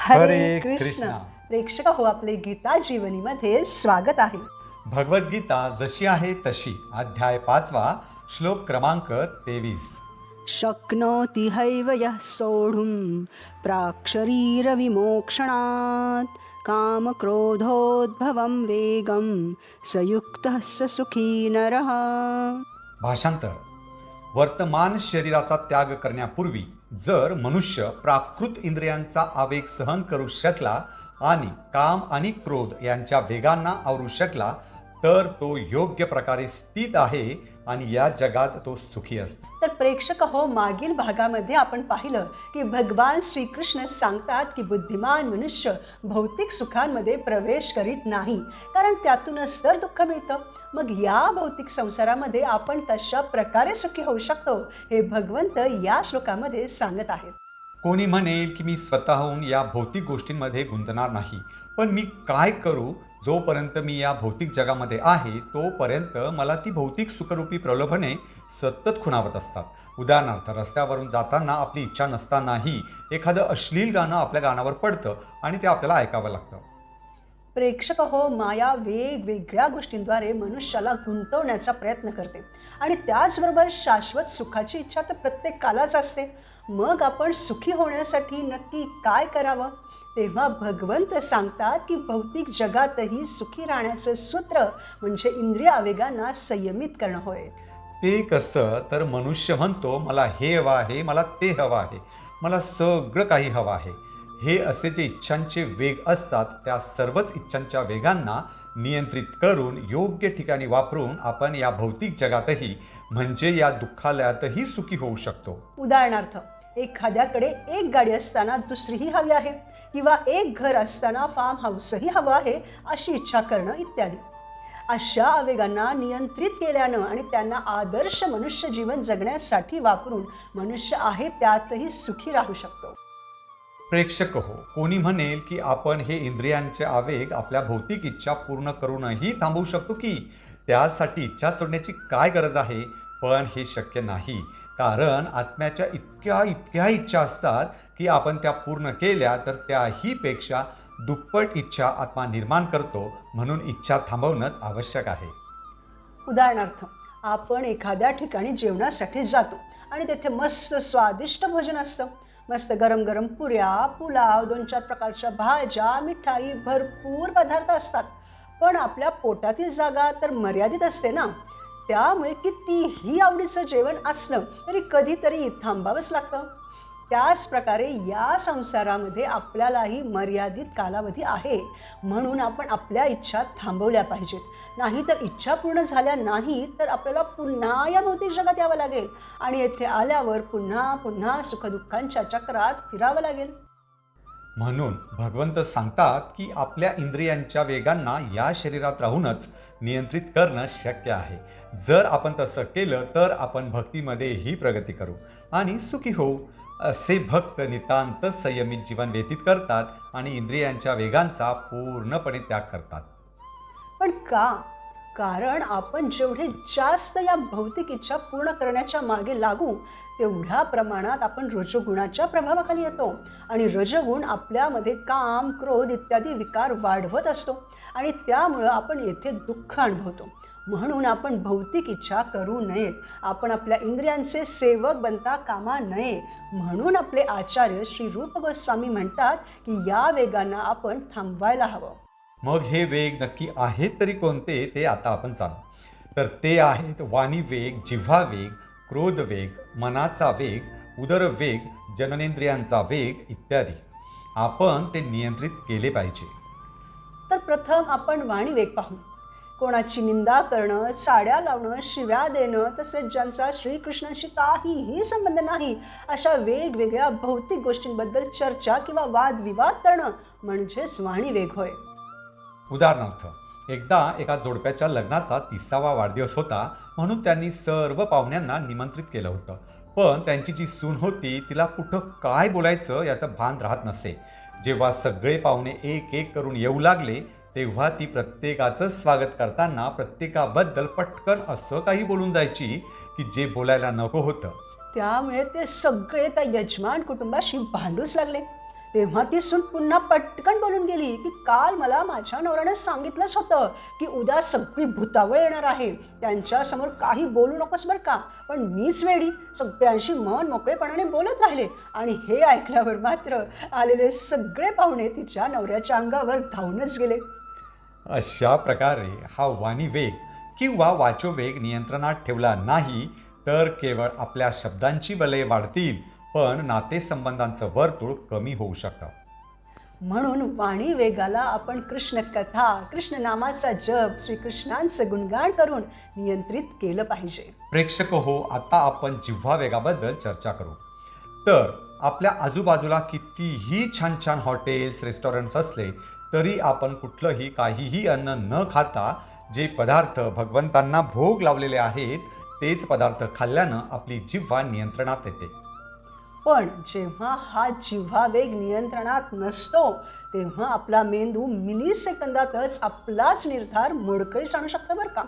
हरे कृष्ण. प्रेक्षक हो आपले गीता जीवनीमध्ये स्वागत आहे. भगवद्गीता जशी आहे तशी. अध्याय पाचवा श्लोक क्रमांक तेवीस. शक्नोति हैव यः सोढुं प्राक्शरीरविमोक्षणात् कामक्रोधोद्भवं वेगं स युक्तः स सुखी नरः। भाषांतर. वर्तमान शरीराचा त्याग करण्यापूर्वी जर मनुष्य प्राकृत इंद्रियांचा आवेग सहन करू शकला आणि काम आणि क्रोध यांच्या वेगांना आवरू शकला तर तो योग्य प्रकारे स्थित आहे आणि या जगात तो सुखी असतो. तर प्रेक्षक हो मागील भागामध्ये आपण पाहिलं की भगवान श्रीकृष्ण सांगतात की बुद्धिमान मनुष्य भौतिक सुखांमध्ये प्रवेश करीत नाही कारण त्यातूनच तर दुःख मिळतं. मग या भौतिक संसारामध्ये आपण कशा प्रकारे सुखी होऊ शकतो हे भगवंत या श्लोकामध्ये सांगत आहेत. कोणी म्हणेल की मी स्वतःहून या भौतिक गोष्टींमध्ये गुंतणार नाही पण मी काय करू जोपर्यंत मी या भौतिक जगामध्ये आहे तोपर्यंत मला ती भौतिक सुखरूपी प्रलोभने सतत खुणावत असतात. उदाहरणार्थ रस्त्यावरून जाताना आपली इच्छा नसतानाही एखादं अश्लील गाणं आपल्या गाण्यावर पडतं आणि ते आपल्याला ऐकावं लागतं. प्रेक्षक हो माया वेगवेगळ्या गोष्टींद्वारे मनुष्याला गुंतवण्याचा प्रयत्न करते. आणि त्याचबरोबर शाश्वत सुखाची इच्छा तर प्रत्येकालाच असते. मग आपण सुखी होण्यासाठी नक्की काय करावं? तेव्हा भगवंत सांगतात की भौतिक जगातही सुखी राहण्याचं सूत्र म्हणजे इंद्रिय आवेगांना संयमित करणं होय. ते कसं? तर मनुष्य म्हणतो मला हे हवं आहे मला ते हवं आहे मला सगळं काही हवं आहे. हे असे जे इच्छांचे वेग असतात त्या सर्वच इच्छांच्या वेगांना नियंत्रित करून योग्य ठिकाणी वापरून आपण या भौतिक जगातही म्हणजे या दुःखालयातही सुखी होऊ शकतो. उदाहरणार्थ एखाद्याकडे एक गाडी असताना दुसरीही हवी आहे किंवा एक घर असताना फार्म हाऊसही हवं आहे अशी इच्छा करणं इत्यादी. अशा आवेगांना नियंत्रित केल्यानं आणि त्यांना आदर्श मनुष्य जीवन जगण्यासाठी वापरून मनुष्य आहे त्यातही सुखी राहू शकतो. प्रेक्षक हो. कोणी म्हणेल की आपण हे इंद्रियांचे आवेग आपल्या भौतिक इच्छा पूर्ण करूनही थांबवू शकतो की? त्यासाठी इच्छा सोडण्याची काय गरज आहे? पण हे शक्य नाही. कारण आत्म्याच्या इतक्या इतक्या इच्छा असतात की आपण त्या पूर्ण केल्या तर त्याहीपेक्षा दुप्पट इच्छा आत्मा निर्माण करतो म्हणून इच्छा थांबवणंच आवश्यक आहे. उदाहरणार्थ आपण एखाद्या ठिकाणी जेवणासाठी जातो आणि तेथे मस्त स्वादिष्ट भोजन असतं. मस्त गरम गरम पुऱ्या पुलाव दोन चार प्रकारच्या भाज्या मिठाई भरपूर पदार्थ असतात. पण आपल्या पोटातील जागा तर मर्यादित असते ना. त्यामुळे कितीही आवडीचं जेवण असलं तरी कधीतरी थांबावंच लागतं. त्याच प्रकारे या संसारामध्ये आपल्यालाही मर्यादित कालावधी आहे. म्हणून आपण आपल्या इच्छा थांबवल्या पाहिजेत. नाही तर इच्छा पूर्ण झाल्या नाही तर आपल्याला पुन्हा या भौतिक जगात यावं लागेल. आणि येथे आल्यावर पुन्हा पुन्हा सुखदुःखांच्या चक्रात फिरावं लागेल. म्हणून भगवंत सांगतात की आपल्या इंद्रियांच्या वेगांना या शरीरात राहूनच नियंत्रित करणं शक्य आहे. जर आपण तसं केलं तर आपण भक्तीमध्येही प्रगती करू. आणि सुखी होऊ. असे भक्त नितांत संयमित जीवन व्यतीत करतात आणि इंद्रियांच्या वेगांचा पूर्णपणे त्याग करतात. पण का? कारण आपण जेवढे जास्त या भौतिक इच्छा पूर्ण करण्याच्या मागे लागू तेवढ्या प्रमाणात आपण रजगुणाच्या प्रभावाखाली येतो आणि रजगुण आपल्यामध्ये काम क्रोध इत्यादी विकार वाढवत असतो आणि त्यामुळं आपण येथे दुःख अनुभवतो. म्हणून आपण भौतिक इच्छा करू नयेत आपण आपल्या इंद्रियांचे सेवक बनता कामा नये. म्हणून आपले आचार्य श्री रूप गोस्वामी म्हणतात की या वेगांना आपण थांबवायला हवं. मग हे वेग नक्की आहेत तरी कोणते ते आता आपण जाणू. तर ते आहेत वाणी वेग जिव्हा वेग क्रोध वेग मनाचा वेग उदर वेग जननेंद्रियांचा वेग इत्यादी. आपण ते नियंत्रित केले पाहिजे. तर प्रथम आपण वाणी वेग पाहू. कोणाची निंदा करणं साड्या लावणं शिव्या देणं तसेच ज्यांचा श्रीकृष्णाशी काहीही संबंध नाही अशा वेगवेगळ्या भौतिक गोष्टींबद्दल चर्चा किंवा वादविवाद करणं म्हणजेच वाणीवेग होय. उदाहरणार्थ एकदा एका जोडप्याच्या लग्नाचा तिसावा वाढदिवस होता म्हणून त्यांनी सर्व पाहुण्यांना निमंत्रित केलं होतं. पण त्यांची जी सून होती तिला कुठं काय बोलायचं याचं भान राहत नसे. जेव्हा सगळे पाहुणे एक एक करून येऊ लागले तेव्हा ती प्रत्येकाचं स्वागत करताना प्रत्येकाबद्दल पटकन असं काही बोलून जायची की जे बोलायला नको होतं. त्यामुळे ते सगळे त्या यजमान कुटुंबाशी भांडूच लागले. तेव्हा ती सून पुन्हा पटकन बोलून गेली की काल मला माझ्या नवऱ्यानं सांगितलंच होतं की उद्या सगळी भुतावळ येणार आहे. त्यांच्यासमोर काही बोलू नकोस बरं का. पण मीच वेडी. सगळ्यांशी मन मोकळेपणाने बोलत राहिले. आणि हे ऐकल्यावर मात्र आलेले सगळे पाहुणे तिच्या नवऱ्याच्या अंगावर धावूनच गेले. अशा प्रकारे हा वाणी वेग किंवा वाचोवेग नियंत्रणात ठेवला नाही तर केवळ आपल्या शब्दांची वलय वाढतील पण नातेसंबंधांचं वर्तुळ कमी होऊ शकतं. म्हणून वाणी वेगाला आपण कृष्ण कथा कृष्ण नामाचा जप श्रीकृष्णांचं गुणगान करून नियंत्रित केलं पाहिजे. प्रेक्षक हो आता आपण जिव्हा वेगाबद्दल चर्चा करू. तर आपल्या आजूबाजूला कितीही छान छान हॉटेल्स रेस्टॉरंट्स असले तरी आपण कुठलंही काहीही अन्न न खाता जे पदार्थ भगवंतांना भोग लावलेले आहेत तेच पदार्थ खाल्ल्यानं आपली जिव्हा नियंत्रणात येते. पण जेव्हा हा जिव्हा वेग नियंत्रणात नसतो तेव्हा आपला मेंदू मिली सेकंदातच आपलाच निर्धार मोडकळीस आणू शकतो बरं का?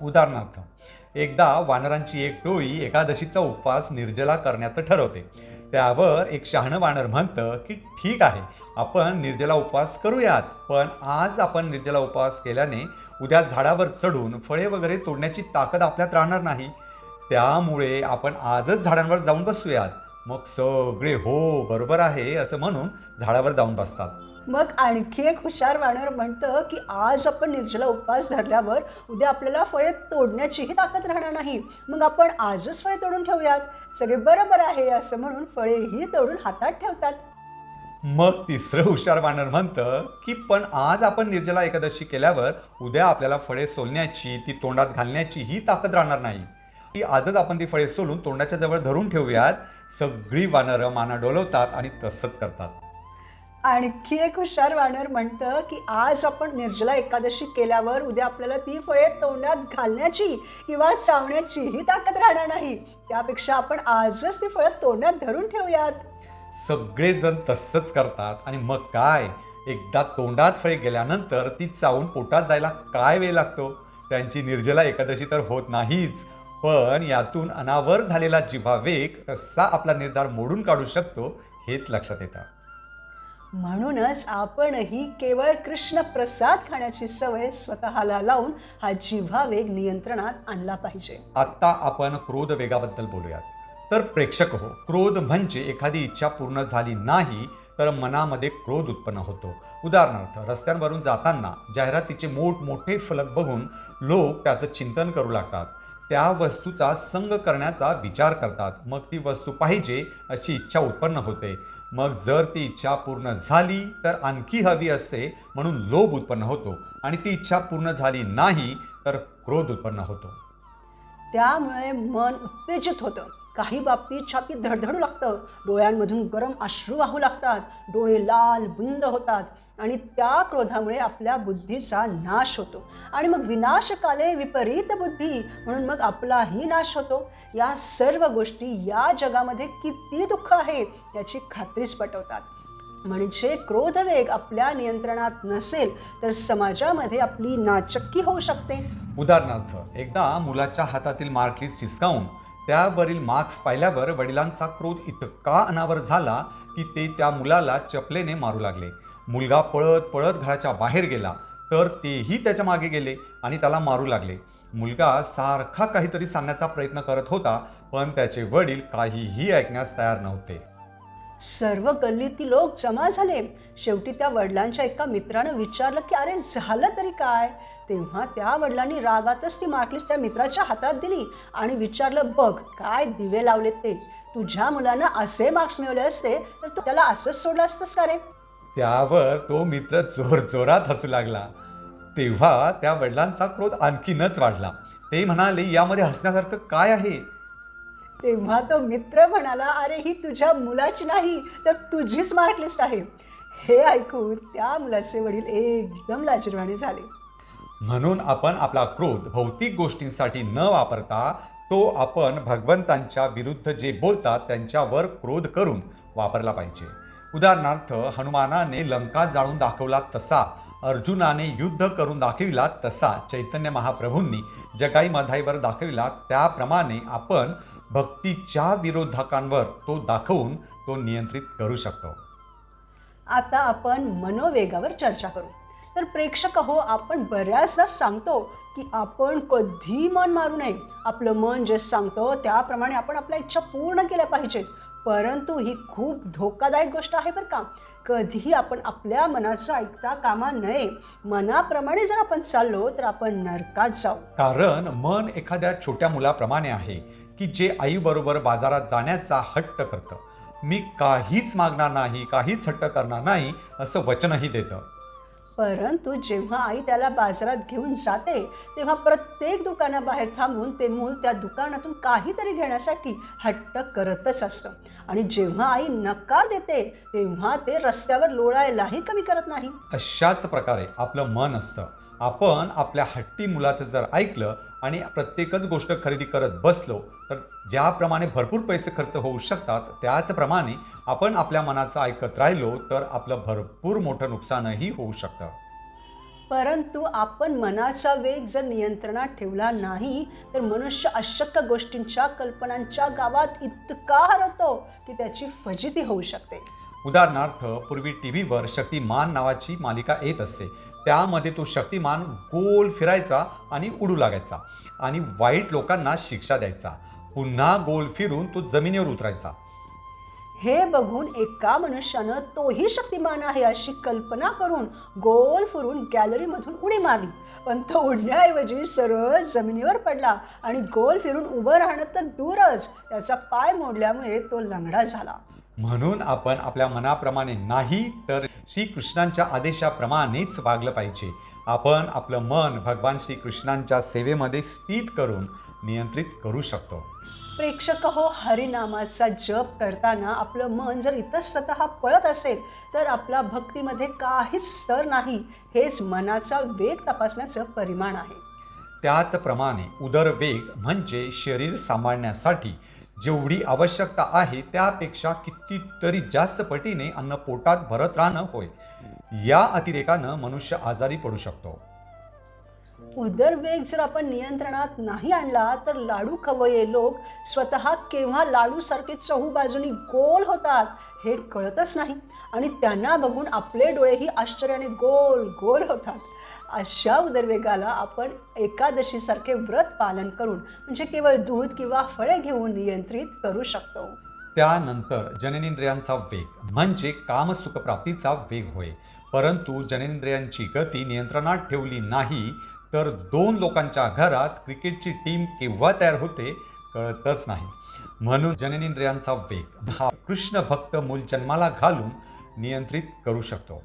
उदाहरणार्थ एकदा वानरांची एक टोळी एकादशीचा उपवास निर्जला करण्याचं ठरवते. त्यावर एक शहाणं वानर म्हणतं की ठीक आहे आपण निर्जला उपवास करूयात. पण आज आपण निर्जला उपवास केल्याने उद्या झाडावर चढून फळे वगैरे तोडण्याची ताकद आपल्यात राहणार नाही. त्यामुळे आपण आजच झाडांवर जाऊन बसूयात. मग सगळे हो बरोबर आहे असं म्हणून झाडावर जाऊन बसतात. मग आणखी एक हुशार वानर म्हणतं की आज आपण निर्जला उपवास धरल्यावर उद्या आपल्याला फळे तोडण्याचीही ताकद राहणार नाही. मग आपण आजच फळे तोडून ठेवूयात. सगळे बरोबर आहे असं म्हणून फळेही तोडून हातात ठेवतात. मग तिसरं हुशार वानर म्हणतं की पण आज आपण निर्जला एकादशी केल्यावर उद्या आपल्याला फळे सोलण्याची ती तोंडात घालण्याची ही ताकद राहणार नाही. ती आजच आपण ती फळे सोलून तोंडाच्या जवळ धरून ठेवूयात. सगळी वानरं माना डोलवतात आणि तसंच करतात. आणखी एक हुशार वानर म्हणतं की आज आपण निर्जला एकादशी केल्यावर उद्या आपल्याला ती फळे तोंडात घालण्याची किंवा चावण्याची ही ताकद राहणार नाही. त्यापेक्षा आपण आजच ती फळं तोंडात धरून ठेवूयात. सगळेजण तसंच करतात. आणि मग काय? एकदा तोंडात फळे गेल्यानंतर ती चावून पोटात जायला काय वेळ लागतो? त्यांची निर्जला एकादशी तर होत नाहीच. पण यातून अनावर झालेला जिव्हावेग कसा आपला निर्धार मोडून काढू शकतो हेच लक्षात येतं. म्हणूनच आपणही केवळ कृष्ण प्रसाद खाण्याची सवय स्वतःला लावून हा जिव्हा वेग नियंत्रणात आणला पाहिजे. आत्ता आपण क्रोध वेगाबद्दल बोलूयात. तर प्रेक्षक हो क्रोध म्हणजे एखादी इच्छा पूर्ण झाली नाही तर मनामध्ये क्रोध उत्पन्न होतो. उदाहरणार्थ रस्त्यांवरून जाताना जाहिरातीचे मोठमोठे फलक बघून लोक त्याचं चिंतन करू लागतात. त्या वस्तूचा संग करण्याचा विचार करतात. मग ती वस्तू पाहिजे अशी इच्छा उत्पन्न होते. मग जर ती इच्छा पूर्ण झाली तर आणखी हवी असते म्हणून लोभ उत्पन्न होतो. आणि ती इच्छा पूर्ण झाली नाही तर क्रोध उत्पन्न होतो. त्यामुळे मन उत्तेजित होतं. काही बाबतीत छाती धडधडू लागतं. डोळ्यांमधून गरम अश्रू वाहू लागतात. डोळे लाल बुंद होतात. आणि त्या क्रोधामुळे आपल्या बुद्धीचा नाश होतो. आणि मग विनाशकाले विपरीत बुद्धी म्हणून मग आपलाही नाश होतो. या सर्व गोष्टी या जगामध्ये किती दुःख आहे याची खात्रीच पटवतात. म्हणजे क्रोधवेग आपल्या नियंत्रणात नसेल तर समाजामध्ये आपली नाचक्की होऊ शकते. उदाहरणार्थ एकदा मुलाच्या हातातील मार्कलिस्ट हिसकावून त्यावरील मार्क्स पाहिल्यावर वडिलांचा क्रोध इतका अनावर झाला की ते त्या मुलाला चपलेने मारू लागले. मुलगा पळत पळत घराच्या बाहेर गेला तर तेही त्याच्यामागे गेले आणि त्याला मारू लागले. मुलगा सारखा काहीतरी सांगण्याचा प्रयत्न करत होता पण त्याचे वडील काहीही ऐकण्यास तयार नव्हते. सर्व गल्लीतील लोक जमा झाले. शेवटी त्या वडिलांच्या एका मित्रानं विचारलं की अरे झालं तरी काय? तेव्हा त्या वडिलांनी रागातच ती मार्कलिस्ट त्या मित्राच्या हातात दिली आणि विचारलं बघ काय दिवे लावलेत ते? तुझ्या मुलानं असे मार्क्स मिळवले असते तर तू त्याला असंच सोडलं असतंस का रे? त्यावर तो मित्र जोर जोरात हसू लागला. तेव्हा त्या वडिलांचा क्रोध आणखीनच वाढला. ते म्हणाले यामध्ये हसण्यासारखं काय आहे? तेव्हा तो मित्र म्हणाला अरे ही तुझ्या मुलाची नाही तर तुझीच मार्कलिस्ट आहे. हे ऐकून त्या मुलाचे वडील एकदम लाजीरवाणे झाले. म्हणून आपण आपला क्रोध भौतिक गोष्टींसाठी न वापरता तो आपण भगवंतांच्या विरुद्ध जे बोलतात त्यांच्यावर क्रोध करून वापरला पाहिजे. उदाहरणार्थ हनुमानाने लंका जाळून दाखवला तसा अर्जुनाने युद्ध करून दाखविला तसा चैतन्य महाप्रभूंनी जगाई मधाईवर दाखविला त्याप्रमाणे आपण भक्तीच्या विरोधकांवर तो दाखवून तो नियंत्रित करू शकतो. आता आपण मनोवेगावर चर्चा करू. तर प्रेक्षक हो आपण बऱ्याचदा सांगतो की आपण कधी मन मारू नये. आपलं मन जे सांगतं त्याप्रमाणे आपण आपल्या इच्छा पूर्ण केल्या पाहिजेत. परंतु ही खूप धोकादायक गोष्ट आहे बरं का. कधीही आपण आपल्या मनाचं ऐकता कामा नये. मनाप्रमाणे जर आपण चाललो तर आपण नरकात जाऊ. कारण मन एखाद्या छोट्या मुलाप्रमाणे आहे की जे आईबरोबर बाजारात जाण्याचा हट्ट करतं. मी काहीच मागणार नाही काहीच हट्ट करणार नाही असं वचनही देतं. परंतु जेव्हा आई त्याला बाजारात घेऊन जाते तेव्हा प्रत्येक दुकानाबाहेर थांबून ते मूल त्या दुकानातून काहीतरी घेण्यासाठी हट्ट करतच असतं. आणि जेव्हा आई नकार देते तेव्हा ते रस्त्यावर लोळायलाही कमी करत नाही. अशाच प्रकारे आपलं मन असतं. आपण आपल्या हट्टी मुलाचं जर ऐकलं आणि प्रत्येकच गोष्ट खरेदी करत बसलो तर ज्याप्रमाणे भरपूर पैसे खर्च होऊ शकतात त्याचप्रमाणे आपण आपल्या मनाचं ऐकत राहिलो तर आपलं भरपूर मोठं नुकसानही होऊ शकतं. परंतु आपण मनाचा वेग जर नियंत्रणात ठेवला नाही तर मनुष्य अशक्य गोष्टींच्या कल्पनांच्या गावात इतका हरवतो की त्याची फजिती होऊ शकते. उदाहरणार्थ पूर्वी टी व्हीवर शक्तिमान नावाची मालिका येत असे. त्यामध्ये तो शक्तिमान गोल फिरायचा आणि उडू लागायचा आणि वाईट लोकांना शिक्षा द्यायचा. पुन्हा गोल फिरून तो जमिनीवर उतरायचा. हे बघून एका मनुष्यानं तोही शक्तिमान आहे अशी कल्पना करून गोल फिरून गॅलरीमधून उडी मारली. पण तो उडण्याऐवजी सरळ जमिनीवर पडला आणि गोल फिरून उभं राहणं तर दूरच. त्याचा पाय मोडल्यामुळे तो लंगडा झाला. म्हणून आपण आपल्या मनाप्रमाणे नाही तर श्रीकृष्णांच्या आदेशाप्रमाणेच वागलं पाहिजे. आपण आपलं मन भगवान श्रीकृष्णांच्या सेवेमध्ये स्थित करून नियंत्रित करू शकतो. प्रेक्षक हो हरिनामाचा जप करताना आपलं मन जर इतस्ततः पळत असेल तर आपला भक्तीमध्ये काहीच स्तर नाही. हेच मनाचा वेग तपासण्याचं परिमाण आहे. त्याचप्रमाणे उदरवेग म्हणजे शरीर सांभाळण्यासाठी जेवढी आवश्यकता आहे त्यापेक्षा कितीतरी जास्त पटीने अन्न पोटात भरत राहणं होय. या अतिरेकानं मनुष्य आजारी पडू शकतो. उदरवेग जर आपण नियंत्रणात नाही आणला तर लाडू खवये लोक स्वतः केव्हा लाडूसारखे चहू बाजूनी गोल होतात हे कळतच नाही. आणि त्यांना बघून आपले डोळेही आश्चर्याने गोल गोल होतात. अशा उदरवेगाला आपण एकादशीसारखे व्रत पालन करून म्हणजे केवळ दूध किंवा फळे घेऊन नियंत्रित करू शकतो. त्यानंतर जननेंद्रियांचा वेग म्हणजे कामसुखप्राप्तीचा वेग होय. परंतु जननेंद्रियांची गती नियंत्रणात ठेवली नाही तर दोन लोकांच्या घरात क्रिकेटची टीम केव्हा तयार होते कळतच नाही. म्हणून जननेंद्रियांचा वेग हा कृष्ण भक्त मूल जन्माला घालून नियंत्रित करू शकतो.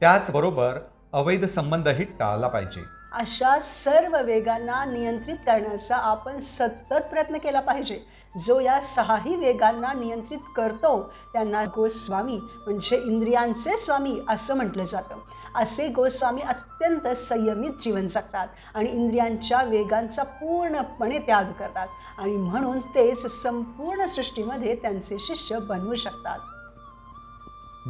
त्याचबरोबर अवैध संबंधही टाळला पाहिजे. अशा सर्व वेगांना नियंत्रित करण्याचा आपण सतत प्रयत्न केला पाहिजे. जो या सहाही वेगांना नियंत्रित करतो त्यांना गोस्वामी म्हणजे इंद्रियांचे स्वामी असं म्हटलं जातं. असे गोस्वामी अत्यंत संयमित जीवन जगतात आणि इंद्रियांच्या वेगांचा पूर्णपणे त्याग करतात आणि म्हणून तेच संपूर्ण सृष्टीमध्ये त्यांचे शिष्य बनवू शकतात.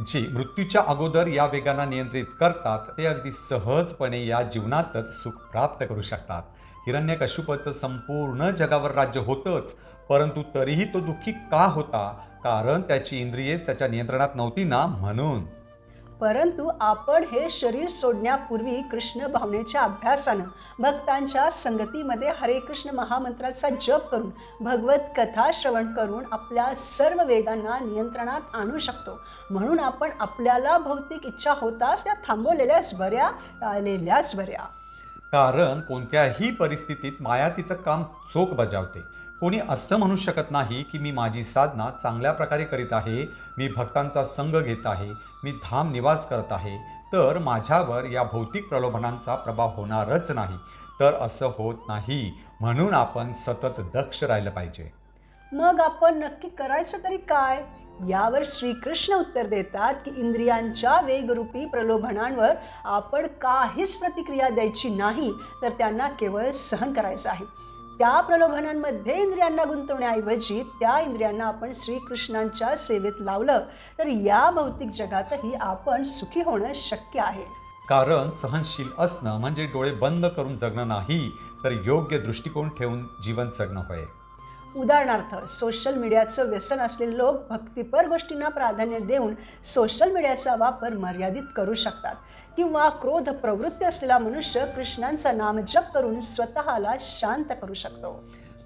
जी मृत्यूच्या अगोदर या वेगांना नियंत्रित करतात ते अगदी सहजपणे या जीवनातच सुख प्राप्त करू शकतात. हिरण्यकश्यपचं संपूर्ण जगावर राज्य होतंच परंतु तरीही तो दुःखी का होता? कारण त्याची इंद्रियेच त्याच्या नियंत्रणात नव्हती ना म्हणून. परंतु आपण हे शरीर सोडण्यापूर्वी कृष्ण भावनेच्या अभ्यासानं भक्तांच्या संगतीमध्ये हरे कृष्ण महामंत्राचा जप करून भगवत कथा श्रवण करून आपल्या सर्व वेगांना नियंत्रणात आणू शकतो. म्हणून आपण आपल्याला भौतिक इच्छा होताच त्या थांबवलेल्याच बऱ्या टाळलेल्याच बऱ्या. कारण कोणत्याही परिस्थितीत माया तिचं काम चोख बजावते. कोणी असं म्हणू शकत नाही की मी माझी साधना चांगल्या प्रकारे करीत आहे मी भक्तांचा संग घेत आहे मी धाम निवास करत आहे तर माझ्यावर या भौतिक प्रलोभनांचा प्रभाव होणारच नाही. तर असं होत नाही. म्हणून आपण सतत दक्ष राहिलं पाहिजे. मग आपण नक्की करायचं तरी काय? यावर श्रीकृष्ण उत्तर देतात की इंद्रियांच्या वेगरूपी प्रलोभनांवर आपण काहीच प्रतिक्रिया द्यायची नाही तर त्यांना केवळ सहन करायचं आहे. त्या प्रलोभनांमध्ये इंद्रियांना गुंतवण्याऐवजी त्या इंद्रियांना आपण श्रीकृष्णांच्या सेवेत लावलं तर या भौतिक जगातही आपण सुखी होणं शक्य आहे. कारण सहनशील असणं म्हणजे डोळे बंद करून जगणं नाही तर योग्य दृष्टिकोन ठेवून जीवन जगणं होय. उदाहरणार्थ सोशल मीडियाचं व्यसन असलेले लोक भक्तिपर गोष्टींना प्राधान्य देऊन सोशल मीडियाचा वापर मर्यादित करू शकतात. किंवा क्रोध प्रवृत्ती असलेला मनुष्य कृष्णांचा नाम जप करून स्वतःला शांत करू शकतो.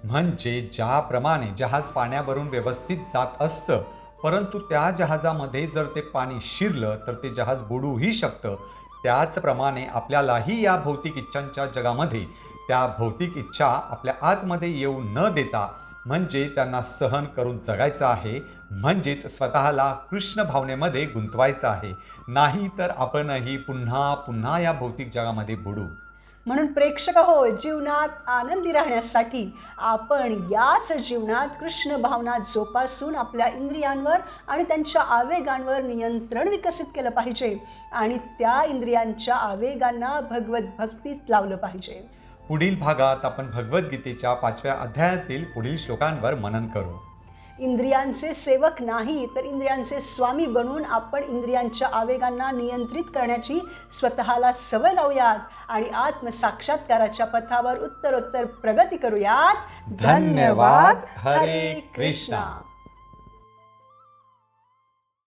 म्हणजे ज्याप्रमाणे जहाज पाण्यावरून व्यवस्थित जात असतं परंतु त्या जहाजामध्ये जर ते पाणी शिरलं तर ते जहाज बुडूही शकतं. त्याचप्रमाणे आपल्यालाही या भौतिक इच्छांच्या जगामध्ये त्या भौतिक इच्छा आपल्या आतमध्ये येऊ न देता म्हणजे त्यांना सहन करून जगायचं आहे म्हणजेच स्वतःला कृष्ण भावनेमध्ये गुंतवायचं आहे. नाही तर आपणही पुन्हा पुन्हा या भौतिक जगामध्ये बुडू. म्हणून प्रेक्षक हो जीवनात आनंदी राहण्यासाठी आपण याच जीवनात कृष्ण भावना जोपासून आपल्या इंद्रियांवर आणि त्यांच्या आवेगांवर नियंत्रण विकसित केलं पाहिजे आणि त्या इंद्रियांच्या आवेगांना भगवत भक्तीत लावलं पाहिजे. पुढील भागात आपण भगवद्गीतेच्या पाचव्या अध्यायातील पुढील श्लोकांवर मनन करू. इंद्रियांचे सेवक नाही तर इंद्रियांचे स्वामी बनून आपण इंद्रियांच्या आवेगांना नियंत्रित करण्याची स्वतःला सवय लावूयात आणि आत्मसाक्षात्काराच्या पथावर उत्तरोत्तर प्रगती करूयात धन्यवाद. हरे कृष्णा.